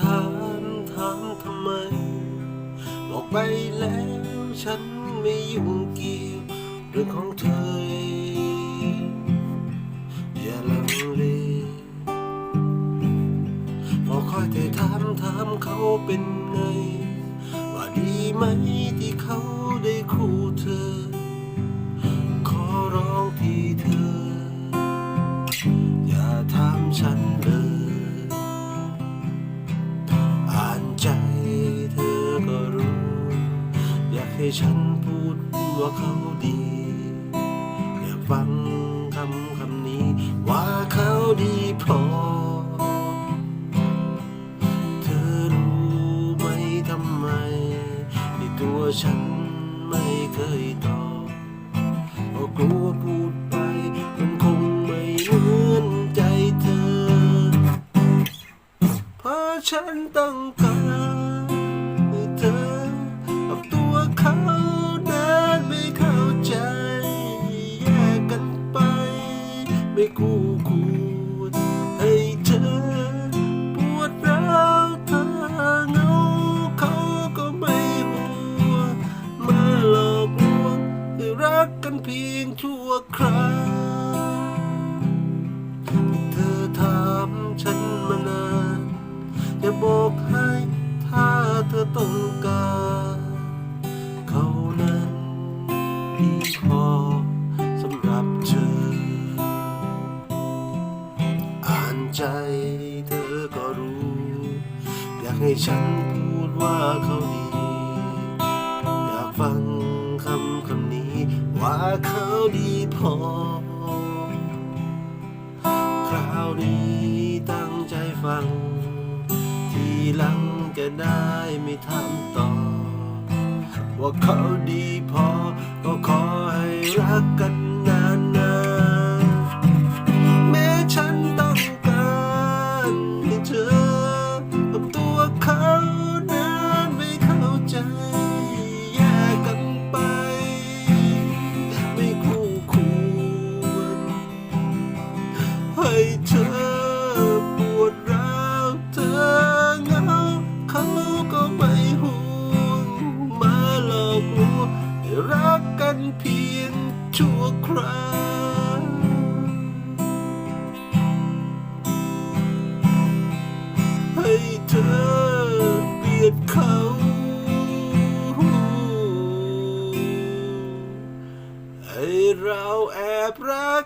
ถามถามทำไม บอกไปแล้วฉันไม่ยุ่งเกี่ยวเรื่องของเธอองอย่าลังเลพอคอยแต่ถามถามเขาเป็น ให้ฉันพูดว่าเขาดี อย่าฟังคำคำนี้ ว่าเขาดีพอ เธอรู้ไหมทำไมตัวฉันไม่เคยตอบเพราะกลัวพูดไปมันคงไม่เหมือนใจเธอ เพราะฉันต้องการ คู่ควรให้เธอปวดร้าวเธอเงาเขาก็ไม่ห่วมาหลอกลวงให้รักกันเพียงชั่วคราวเธอถามฉันมานานจะบอกให้ถ้าเธอต้องการ เขานั้นดีพอ ใจเธอก็รู้ อยากให้ฉันพูดว่าเขาดี อยากฟังคำคำนี้ ว่าเขาดีพอ คราวนี้ตั้งใจฟัง ทีหลังจะได้ไม่ทำต่อ ว่าเขาดีพอ ก็ขอให้รักกันนาน ก เธอเบียดเขาให้เราแอบรัก